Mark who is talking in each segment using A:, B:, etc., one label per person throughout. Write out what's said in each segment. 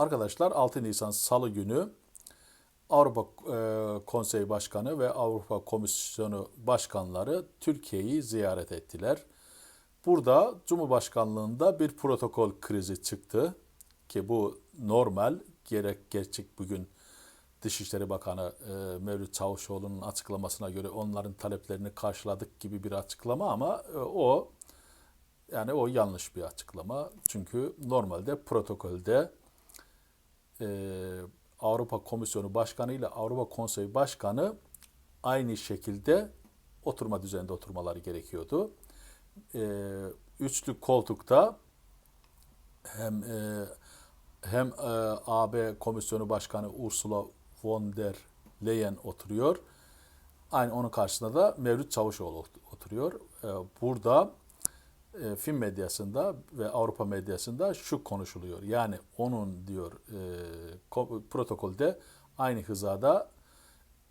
A: Arkadaşlar 6 Nisan Salı günü Avrupa e, Konseyi Başkanı ve Avrupa Komisyonu Başkanları Türkiye'yi ziyaret ettiler. Burada Cumhurbaşkanlığında bir protokol krizi çıktı ki bu normal gerek gerçek bugün Dışişleri Bakanı e, Mevlüt Çavuşoğlu'nun açıklamasına göre onların taleplerini karşıladık gibi bir açıklama ama e, o yani o yanlış bir açıklama. Çünkü normalde protokolde e, Avrupa Komisyonu Başkanı ile Avrupa Konseyi Başkanı aynı şekilde oturma düzeninde oturmaları gerekiyordu. E, üçlü koltukta hem e, hem e, AB Komisyonu Başkanı Ursula von der Leyen oturuyor. Aynı onun karşısında da Mevlüt Çavuşoğlu oturuyor. E, burada e, film medyasında ve Avrupa medyasında şu konuşuluyor. Yani onun diyor e, ko- protokolde aynı hizada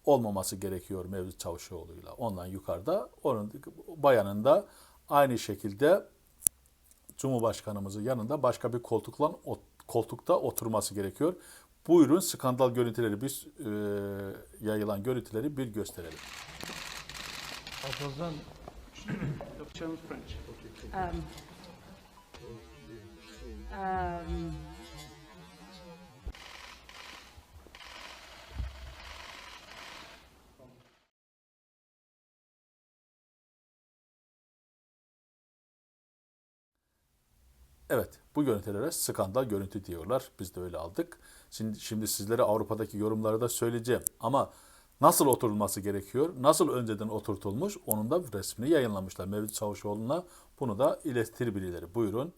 A: olmaması gerekiyor Mevlüt Çavuşoğlu'yla. Ondan yukarıda onun bayanın da aynı şekilde Cumhurbaşkanımızın yanında başka bir koltukla koltukta oturması gerekiyor. Buyurun skandal görüntüleri biz e, yayılan görüntüleri bir gösterelim.
B: Fazladan
C: Yapacağım French.
A: Evet, bu görüntülere skandal görüntü diyorlar. Biz de öyle aldık. Şimdi, şimdi sizlere Avrupa'daki yorumları da söyleyeceğim. Ama nasıl oturulması gerekiyor, nasıl önceden oturtulmuş onun da resmini yayınlamışlar. Mevlüt Çavuşoğlu'na bunu da iletir birileri. Buyurun.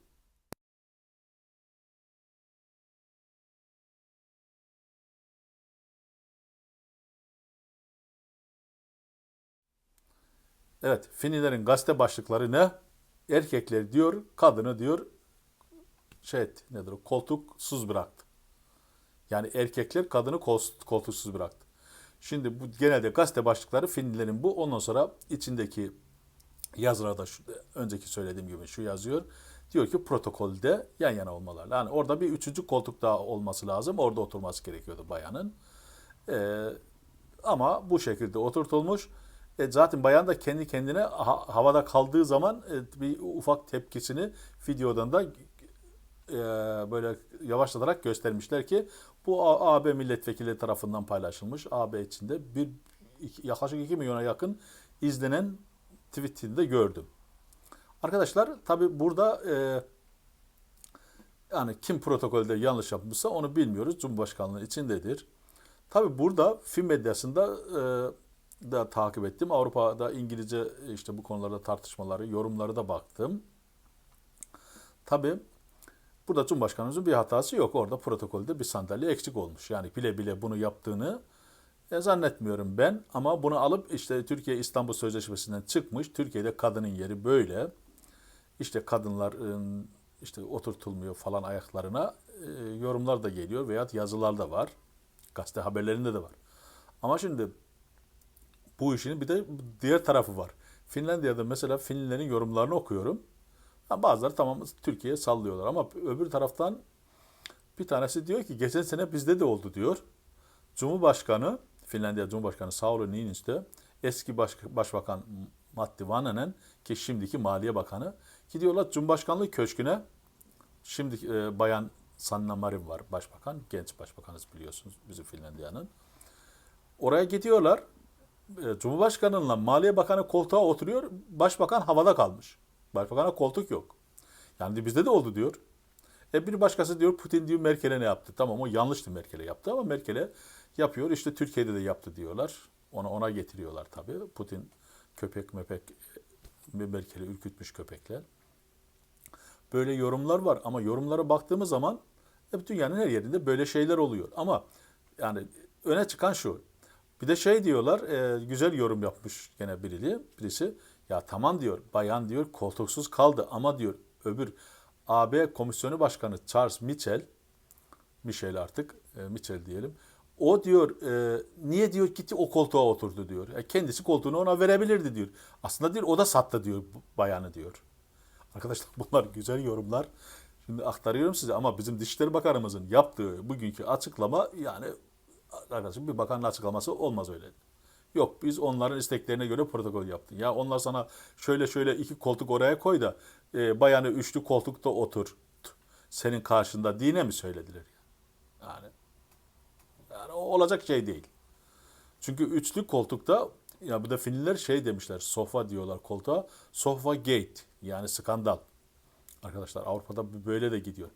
A: Evet, Finilerin gazete başlıkları ne? Erkekler diyor, kadını diyor, şey etti, nedir koltuksuz bıraktı. Yani erkekler kadını kol- koltuksuz bıraktı. Şimdi bu genelde gazete başlıkları Finlilerin bu. Ondan sonra içindeki yazılarda şu, önceki söylediğim gibi şu yazıyor. Diyor ki protokolde yan yana olmalar. Yani orada bir üçüncü koltuk daha olması lazım. Orada oturması gerekiyordu bayanın. Ee, ama bu şekilde oturtulmuş. E, zaten bayan da kendi kendine ha- havada kaldığı zaman e, bir ufak tepkisini videodan da e, böyle yavaşlatarak göstermişler ki bu AB milletvekili tarafından paylaşılmış. AB içinde bir yaklaşık 2 milyona yakın izlenen tweetini de gördüm. Arkadaşlar tabi burada e, yani kim protokolde yanlış yapmışsa onu bilmiyoruz. Cumhurbaşkanlığı içindedir. Tabi burada film medyasında e, da takip ettim. Avrupa'da İngilizce işte bu konularda tartışmaları, yorumları da baktım. Tabi burada Cumhurbaşkanımızın bir hatası yok. Orada protokolde bir sandalye eksik olmuş. Yani bile bile bunu yaptığını e, zannetmiyorum ben. Ama bunu alıp işte Türkiye İstanbul Sözleşmesi'nden çıkmış. Türkiye'de kadının yeri böyle. İşte kadınların işte oturtulmuyor falan ayaklarına e, yorumlar da geliyor veya yazılar da var. Gazete haberlerinde de var. Ama şimdi bu işin bir de diğer tarafı var. Finlandiya'da mesela Finlilerin yorumlarını okuyorum. Ha, bazıları tamam Türkiye'ye sallıyorlar ama öbür taraftan bir tanesi diyor ki geçen sene bizde de oldu diyor. Cumhurbaşkanı, Finlandiya Cumhurbaşkanı Sauli Niinistö, eski baş, Başbakan Matti Vanhanen ki şimdiki Maliye Bakanı gidiyorlar Cumhurbaşkanlığı Köşkü'ne. Şimdi e, Bayan Sanna Marin var başbakan, genç başbakanız biliyorsunuz bizim Finlandiya'nın. Oraya gidiyorlar. E, Cumhurbaşkanıyla Maliye Bakanı koltuğa oturuyor. Başbakan havada kalmış. Başbakana koltuk yok. Yani bizde de oldu diyor. E bir başkası diyor Putin diyor Merkel'e ne yaptı? Tamam o yanlıştı Merkel'e yaptı ama Merkel'e yapıyor. İşte Türkiye'de de yaptı diyorlar. Ona ona getiriyorlar tabii. Putin köpek mepek Merkel'i ürkütmüş köpekler. Böyle yorumlar var ama yorumlara baktığımız zaman hep dünyanın her yerinde böyle şeyler oluyor. Ama yani öne çıkan şu. Bir de şey diyorlar, e, güzel yorum yapmış gene biri, birisi. Ya tamam diyor, bayan diyor koltuksuz kaldı ama diyor öbür AB Komisyonu Başkanı Charles Michel, Michel artık, e, Michel diyelim. O diyor, e, niye diyor gitti o koltuğa oturdu diyor. E, kendisi koltuğunu ona verebilirdi diyor. Aslında diyor o da sattı diyor bayanı diyor. Arkadaşlar bunlar güzel yorumlar. Şimdi aktarıyorum size ama bizim Dışişleri Bakanımızın yaptığı bugünkü açıklama yani arkadaşım bir bakanın açıklaması olmaz öyle. Yok biz onların isteklerine göre protokol yaptık. Ya onlar sana şöyle şöyle iki koltuk oraya koy da e, bayanı üçlü koltukta otur. Senin karşında dine mi söylediler? ya? Yani, yani olacak şey değil. Çünkü üçlü koltukta ya bu da Finliler şey demişler. Sofa diyorlar koltuğa. Sofa gate yani skandal. Arkadaşlar Avrupa'da böyle de gidiyor.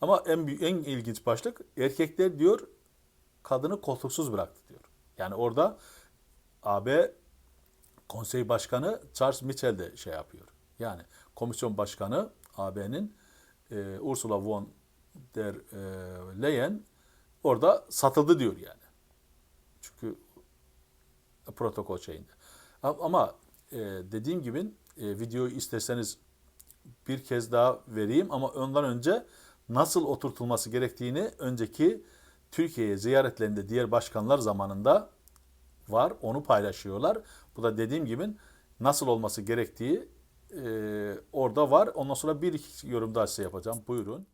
A: Ama en büyük, en ilginç başlık erkekler diyor kadını koltuksuz bıraktı diyor. Yani orada AB Konsey Başkanı Charles Michel de şey yapıyor. Yani komisyon başkanı AB'nin e, Ursula von der e, Leyen orada satıldı diyor yani. Çünkü protokol şeyinde. Ama e, dediğim gibi e, videoyu isteseniz bir kez daha vereyim ama ondan önce nasıl oturtulması gerektiğini önceki Türkiye'ye ziyaretlerinde diğer başkanlar zamanında var. Onu paylaşıyorlar. Bu da dediğim gibi nasıl olması gerektiği e, orada var. Ondan sonra bir iki yorum daha size yapacağım. Buyurun.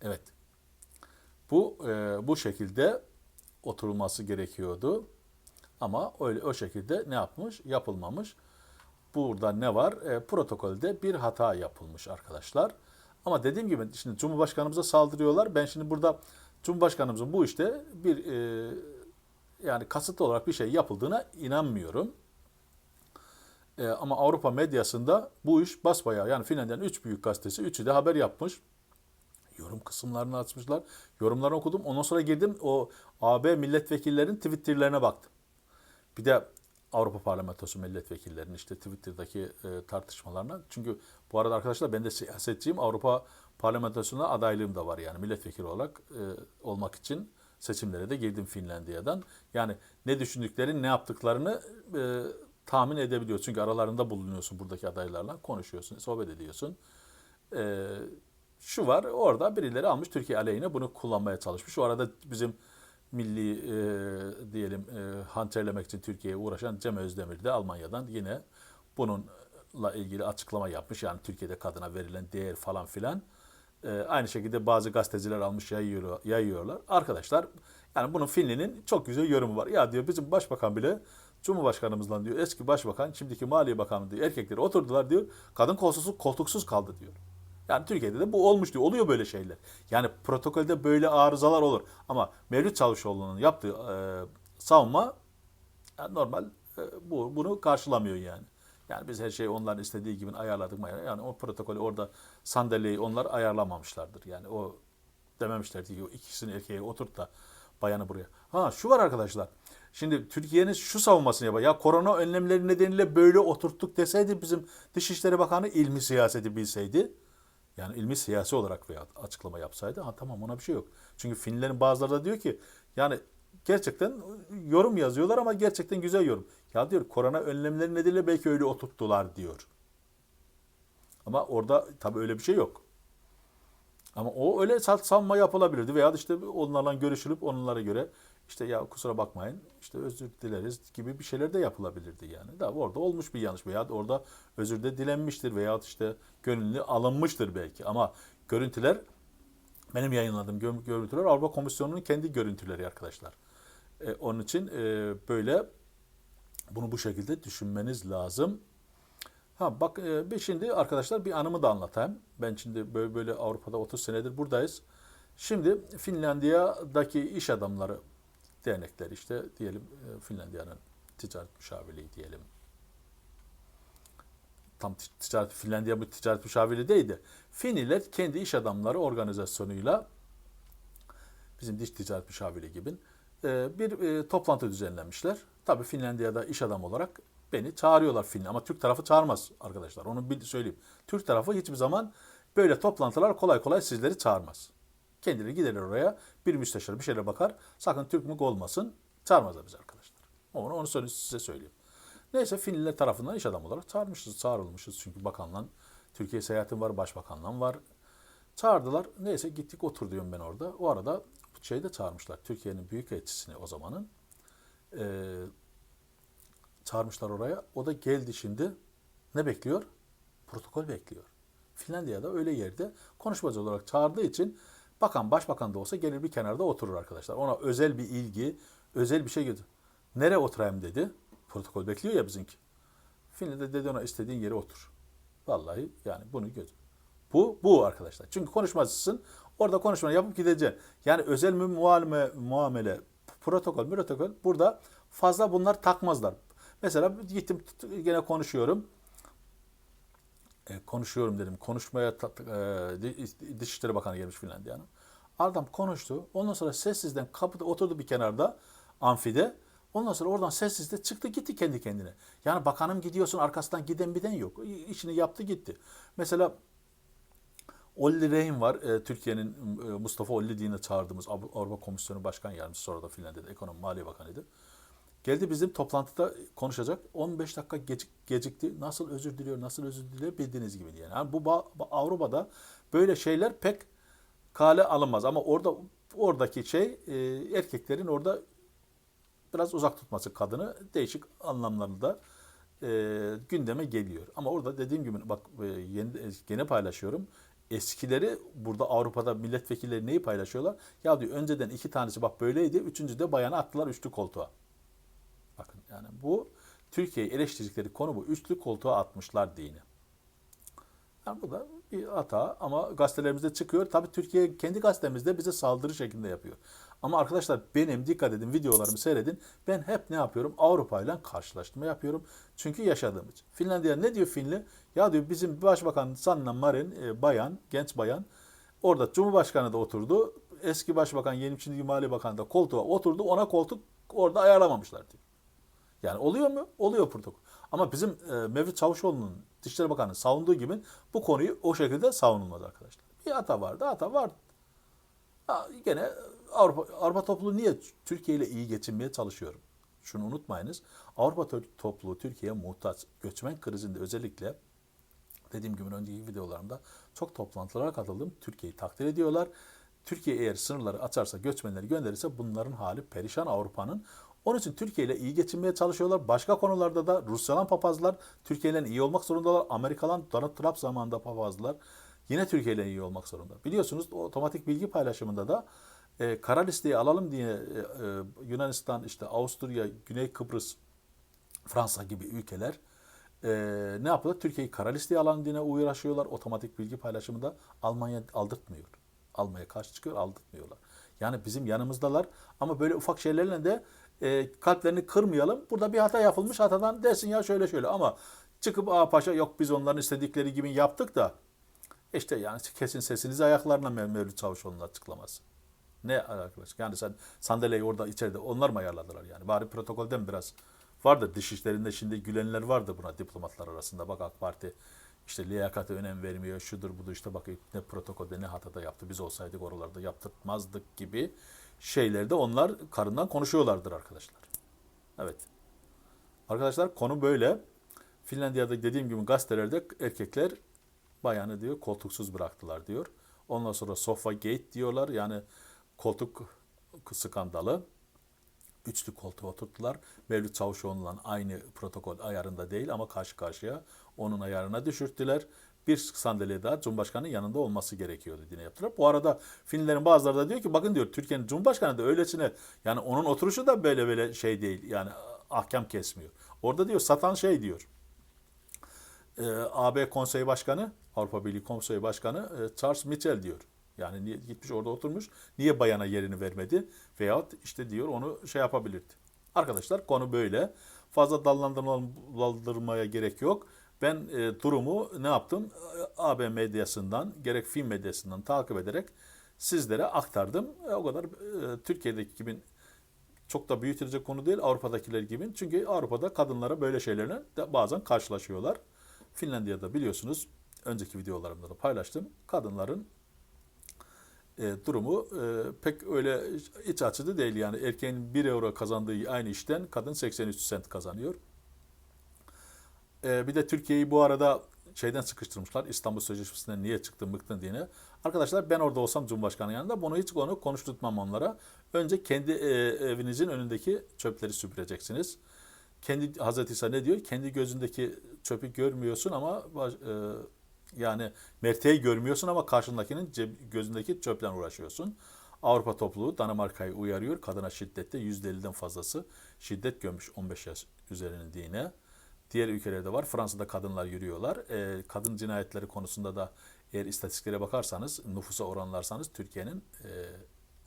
A: Evet. Bu e, bu şekilde oturulması gerekiyordu. Ama öyle o şekilde ne yapmış? Yapılmamış. Burada ne var? E, protokolde bir hata yapılmış arkadaşlar. Ama dediğim gibi şimdi Cumhurbaşkanımıza saldırıyorlar. Ben şimdi burada Cumhurbaşkanımızın bu işte bir e, yani kasıtlı olarak bir şey yapıldığına inanmıyorum. E, ama Avrupa medyasında bu iş basbayağı yani Finlandiya'nın üç büyük gazetesi üçü de haber yapmış yorum kısımlarını açmışlar. Yorumlarını okudum. Ondan sonra girdim o AB milletvekillerinin Twitter'lerine baktım. Bir de Avrupa Parlamentosu milletvekillerinin işte Twitter'daki e, tartışmalarına. Çünkü bu arada arkadaşlar ben de siyasetçiyim. Avrupa Parlamentosu'na adaylığım da var yani milletvekili olarak e, olmak için seçimlere de girdim Finlandiya'dan. Yani ne düşündüklerini, ne yaptıklarını e, tahmin edebiliyor. Çünkü aralarında bulunuyorsun buradaki adaylarla, konuşuyorsun, sohbet ediyorsun. E, şu var orada birileri almış Türkiye aleyhine bunu kullanmaya çalışmış. O arada bizim milli e, diyelim e, hançerlemek için Türkiye'ye uğraşan Cem Özdemir de Almanya'dan yine bununla ilgili açıklama yapmış. Yani Türkiye'de kadına verilen değer falan filan. E, aynı şekilde bazı gazeteciler almış yayıyor, yayıyorlar. Arkadaşlar yani bunun Finli'nin çok güzel yorumu var. Ya diyor bizim başbakan bile Cumhurbaşkanımızla diyor eski başbakan şimdiki Maliye Bakanı diyor erkekleri oturdular diyor. Kadın koltuksuz, koltuksuz kaldı diyor. Yani Türkiye'de de bu olmuş diyor. Oluyor böyle şeyler. Yani protokolde böyle arızalar olur. Ama Mevlüt Çavuşoğlu'nun yaptığı e, savunma yani normal e, bu bunu karşılamıyor yani. Yani biz her şeyi onların istediği gibi ayarladık mı? Yani o protokolü orada sandalyeyi onlar ayarlamamışlardır. Yani o dememişlerdi ki ikisini erkeğe oturt da bayanı buraya. Ha şu var arkadaşlar. Şimdi Türkiye'nin şu savunmasını yapar. Ya korona önlemleri nedeniyle böyle oturttuk deseydi bizim Dışişleri Bakanı ilmi siyaseti bilseydi. Yani ilmi siyasi olarak veya açıklama yapsaydı ha tamam ona bir şey yok. Çünkü Finlilerin bazıları da diyor ki yani gerçekten yorum yazıyorlar ama gerçekten güzel yorum. Ya diyor korona önlemleri nedeniyle belki öyle oturttular diyor. Ama orada tabii öyle bir şey yok. Ama o öyle savunma yapılabilirdi veya işte onlarla görüşülüp onlara göre işte ya kusura bakmayın işte özür dileriz gibi bir şeyler de yapılabilirdi yani. Da orada olmuş bir yanlış veya orada özür de dilenmiştir veya işte gönüllü alınmıştır belki ama görüntüler benim yayınladığım gö- görüntüler Avrupa Komisyonu'nun kendi görüntüleri arkadaşlar. E, onun için e, böyle bunu bu şekilde düşünmeniz lazım. Ha bak e, şimdi arkadaşlar bir anımı da anlatayım. Ben şimdi böyle böyle Avrupa'da 30 senedir buradayız. Şimdi Finlandiya'daki iş adamları dernekler işte diyelim e, Finlandiya'nın ticaret müşavirliği diyelim. Tam ticaret Finlandiya bu ticaret müşavirliği değildi. Finliler kendi iş adamları organizasyonuyla bizim diş ticaret müşavirliği gibi e, bir e, toplantı düzenlemişler. Tabii Finlandiya'da iş adamı olarak beni çağırıyorlar Finli ama Türk tarafı çağırmaz arkadaşlar. Onu bir söyleyeyim. Türk tarafı hiçbir zaman böyle toplantılar kolay kolay sizleri çağırmaz. Kendileri giderler oraya. Bir müsteşar bir şeyle bakar. Sakın Türk mük olmasın. Çağırmazlar bizi arkadaşlar. Onu, onu size söyleyeyim. Neyse Finliler tarafından iş adamı olarak çağırmışız, çağrılmışız çünkü bakanla Türkiye seyahatim var, başbakanlığım var. Çağırdılar. Neyse gittik otur diyorum ben orada. O arada şeyi de çağırmışlar. Türkiye'nin büyük elçisini o zamanın. Ee, çağırmışlar oraya. O da geldi şimdi. Ne bekliyor? Protokol bekliyor. Finlandiya'da öyle yerde konuşmacı olarak çağırdığı için bakan başbakan da olsa gelir bir kenarda oturur arkadaşlar. Ona özel bir ilgi, özel bir şey götür. Nereye oturayım dedi. Protokol bekliyor ya bizimki. Finli dedi ona istediğin yere otur. Vallahi yani bunu göz. Bu bu arkadaşlar. Çünkü konuşmacısın. Orada konuşma yapıp gideceksin. Yani özel muamele, muamele protokol, protokol burada fazla bunlar takmazlar. Mesela gittim gene konuşuyorum. E, konuşuyorum dedim. Konuşmaya e, Dışişleri Bakanı gelmiş Finlandiya'nın. Adam konuştu. Ondan sonra sessizden kapıda oturdu bir kenarda amfide. Ondan sonra oradan sessizde çıktı gitti kendi kendine. Yani bakanım gidiyorsun arkasından giden biden yok. İşini yaptı gitti. Mesela Olli Rehn var. E, Türkiye'nin e, Mustafa Olli diye çağırdığımız Av- Avrupa Komisyonu Başkan Yardımcısı sonra da Finlandiya'da Ekonomi Maliye Bakanıydı. Geldi bizim toplantıda konuşacak. 15 dakika gecik, gecikti. Nasıl özür diliyor, nasıl özür diliyor bildiğiniz gibi yani. yani bu Avrupa'da böyle şeyler pek kale alınmaz ama orada oradaki şey e, erkeklerin orada biraz uzak tutması kadını değişik anlamlarında e, gündeme geliyor. Ama orada dediğim gibi bak e, yeni, gene paylaşıyorum. Eskileri burada Avrupa'da milletvekilleri neyi paylaşıyorlar? Ya diyor önceden iki tanesi bak böyleydi. Üçüncü de bayanı attılar üçlü koltuğa. Bakın yani bu Türkiye'yi eleştirdikleri konu bu. Üçlü koltuğa atmışlar dini. Yani bu da bir hata ama gazetelerimizde çıkıyor. Tabii Türkiye kendi gazetemizde bize saldırı şeklinde yapıyor. Ama arkadaşlar benim dikkat edin videolarımı seyredin. Ben hep ne yapıyorum? Avrupa ile karşılaştırma yapıyorum. Çünkü yaşadığım için. Finlandiya ne diyor Finli? Ya diyor bizim Başbakan Sanna Marin e, bayan, genç bayan orada Cumhurbaşkanı da oturdu. Eski Başbakan Yeni Çinli Maliye Bakanı da koltuğa oturdu. Ona koltuk orada ayarlamamışlar diyor. Yani oluyor mu? Oluyor protokol. Ama bizim e, Mevlüt Çavuşoğlu'nun Dışişleri Bakanı savunduğu gibi bu konuyu o şekilde savunulmaz arkadaşlar. Bir hata vardı, hata vardı. Ha, gene Avrupa, Avrupa topluluğu niye Türkiye ile iyi geçinmeye çalışıyorum? Şunu unutmayınız. Avrupa to- topluluğu Türkiye'ye muhtaç. Göçmen krizinde özellikle dediğim gibi önceki videolarımda çok toplantılara katıldım. Türkiye'yi takdir ediyorlar. Türkiye eğer sınırları açarsa, göçmenleri gönderirse bunların hali perişan Avrupa'nın. Onun için Türkiye ile iyi geçinmeye çalışıyorlar. Başka konularda da Rusya'dan papazlar Türkiye ile iyi olmak zorundalar. Amerika'dan Donald Trump zamanında papazlar yine Türkiye ile iyi olmak zorunda. Biliyorsunuz otomatik bilgi paylaşımında da e, kara listeyi alalım diye e, e, Yunanistan, işte Avusturya, Güney Kıbrıs, Fransa gibi ülkeler e, ne yapıyorlar? Türkiye'yi kara listeye alan diye uğraşıyorlar. Otomatik bilgi paylaşımında Almanya aldırtmıyor. Almanya karşı çıkıyor, aldırtmıyorlar. Yani bizim yanımızdalar ama böyle ufak şeylerle de e, kalplerini kırmayalım. Burada bir hata yapılmış hatadan dersin ya şöyle şöyle ama çıkıp Aa paşa yok biz onların istedikleri gibi yaptık da işte yani kesin sesinizi ayaklarına Mev- Mevlüt Çavuşoğlu'nun açıklaması. Ne arkadaş? Yani sen sandalyeyi orada içeride onlar mı ayarladılar yani? Bari protokolden biraz vardır. Dışişlerinde şimdi gülenler vardı buna diplomatlar arasında. Bak AK Parti işte liyakate önem vermiyor. Şudur budur işte bak ne protokolde ne hatada yaptı. Biz olsaydık oralarda yaptırtmazdık gibi şeylerde onlar karından konuşuyorlardır arkadaşlar. Evet. Arkadaşlar konu böyle. Finlandiya'da dediğim gibi gazetelerde erkekler bayanı diyor koltuksuz bıraktılar diyor. Ondan sonra sofa gate diyorlar yani koltuk skandalı. Üçlü koltuğa oturttular. Mevlüt Çavuşoğlu'nla aynı protokol ayarında değil ama karşı karşıya onun ayarına düşürttüler. Bir sandalye daha Cumhurbaşkanı'nın yanında olması gerekiyordu diye yaptılar. Bu arada Finlilerin bazıları da diyor ki bakın diyor Türkiye'nin Cumhurbaşkanı da öylesine yani onun oturuşu da böyle böyle şey değil yani ahkam kesmiyor. Orada diyor satan şey diyor e, AB Konseyi Başkanı, Avrupa Birliği Konseyi Başkanı e, Charles Michel diyor. Yani niye, gitmiş orada oturmuş. Niye bayana yerini vermedi? Veyahut işte diyor onu şey yapabilirdi. Arkadaşlar konu böyle. Fazla dallandırmaya gerek yok. Ben e, durumu ne yaptım? AB medyasından, gerek film medyasından takip ederek sizlere aktardım. E, o kadar e, Türkiye'deki gibi çok da büyütülecek konu değil Avrupa'dakiler gibi. Çünkü Avrupa'da kadınlara böyle şeylerle de bazen karşılaşıyorlar. Finlandiya'da biliyorsunuz önceki videolarımda da paylaştım. Kadınların e, durumu e, pek öyle iç açıcı değil. Yani erkeğin 1 euro kazandığı aynı işten kadın 83 sent kazanıyor. E, bir de Türkiye'yi bu arada şeyden sıkıştırmışlar. İstanbul Sözleşmesi'nden niye çıktın bıktın diye. Arkadaşlar ben orada olsam Cumhurbaşkanı yanında bunu hiç onu konuşturtmam onlara. Önce kendi e, evinizin önündeki çöpleri süpüreceksiniz. Kendi Hazreti İsa ne diyor? Kendi gözündeki çöpü görmüyorsun ama e, yani merteği görmüyorsun ama karşındakinin ceb- gözündeki çöple uğraşıyorsun. Avrupa topluluğu Danimarka'yı uyarıyor. Kadına şiddette %50'den fazlası şiddet görmüş 15 yaş üzerinin dine. Diğer ülkelerde var. Fransa'da kadınlar yürüyorlar. Ee, kadın cinayetleri konusunda da eğer istatistiklere bakarsanız, nüfusa oranlarsanız Türkiye'nin e,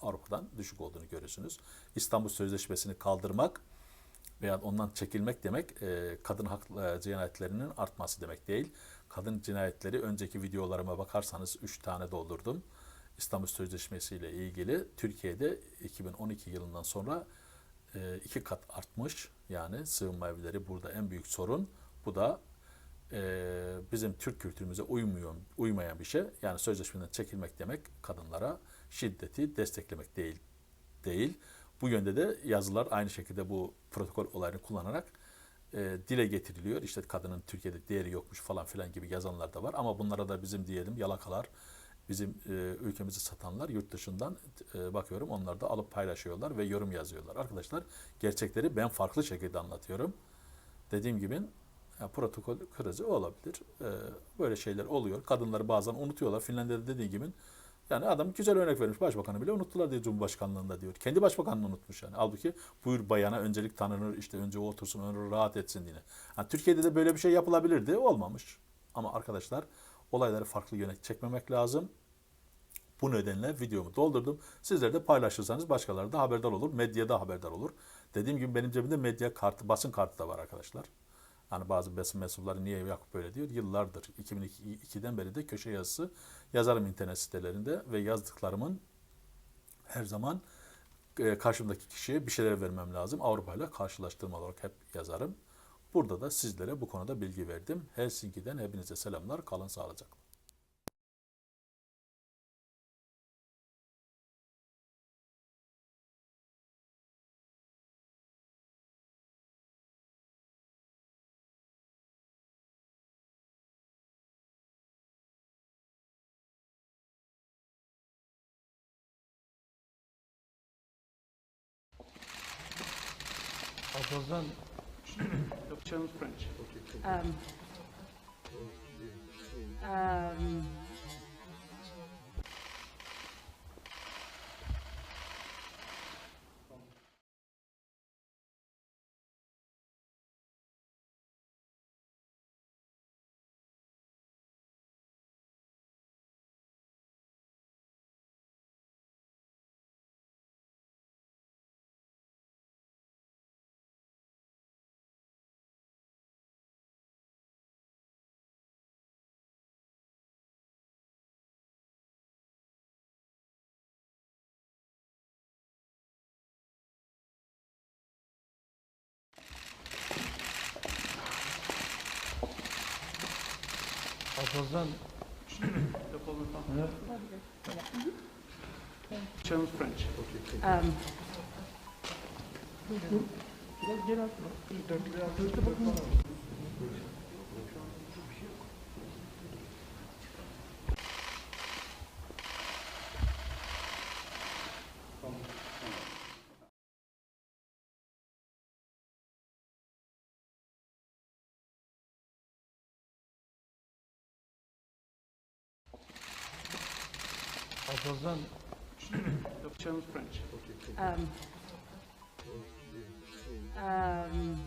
A: Avrupa'dan düşük olduğunu görürsünüz. İstanbul Sözleşmesi'ni kaldırmak veya ondan çekilmek demek e, kadın hak e, cinayetlerinin artması demek değil. Kadın cinayetleri önceki videolarıma bakarsanız 3 tane doldurdum. İstanbul Sözleşmesi ile ilgili Türkiye'de 2012 yılından sonra e, iki kat artmış. Yani sığınma evleri burada en büyük sorun. Bu da e, bizim Türk kültürümüze uymuyor, uymayan bir şey. Yani sözleşmeden çekilmek demek kadınlara şiddeti desteklemek değil. Değil. Bu yönde de yazılar aynı şekilde bu protokol olayını kullanarak e, dile getiriliyor. İşte kadının Türkiye'de değeri yokmuş falan filan gibi yazanlar da var. Ama bunlara da bizim diyelim yalakalar, bizim e, ülkemizi satanlar yurt dışından e, bakıyorum onlar da alıp paylaşıyorlar ve yorum yazıyorlar. Arkadaşlar gerçekleri ben farklı şekilde anlatıyorum. Dediğim gibi ya, protokol krizi olabilir. E, böyle şeyler oluyor. Kadınları bazen unutuyorlar. Finlandiya'da dediği gibi yani adam güzel örnek vermiş. Başbakanı bile unuttular diye Cumhurbaşkanlığında diyor. Kendi başbakanını unutmuş yani. Halbuki buyur bayana öncelik tanınır. işte önce o otursun, önce rahat etsin diye. Yani Türkiye'de de böyle bir şey yapılabilirdi. Olmamış. Ama arkadaşlar olayları farklı yöne çekmemek lazım. Bu nedenle videomu doldurdum. Sizler de paylaşırsanız başkaları da haberdar olur. Medyada haberdar olur. Dediğim gibi benim cebimde medya kartı, basın kartı da var arkadaşlar. Yani bazı basın mensupları niye Yakup böyle diyor? Yıllardır 2002'den beri de köşe yazısı yazarım internet sitelerinde ve yazdıklarımın her zaman e, karşımdaki kişiye bir şeyler vermem lazım. Avrupa ile karşılaştırma olarak hep yazarım. Burada da sizlere bu konuda bilgi verdim. Helsinki'den hepinize selamlar. Kalın sağlıcakla.
B: Alparslan
C: Yapacağınız French.
D: Um, um,
B: Alparslan
C: Yapalım efendim. Yapacağınız French.
D: Um,
B: Alparslan
C: Yapacağınız French.
D: um, um,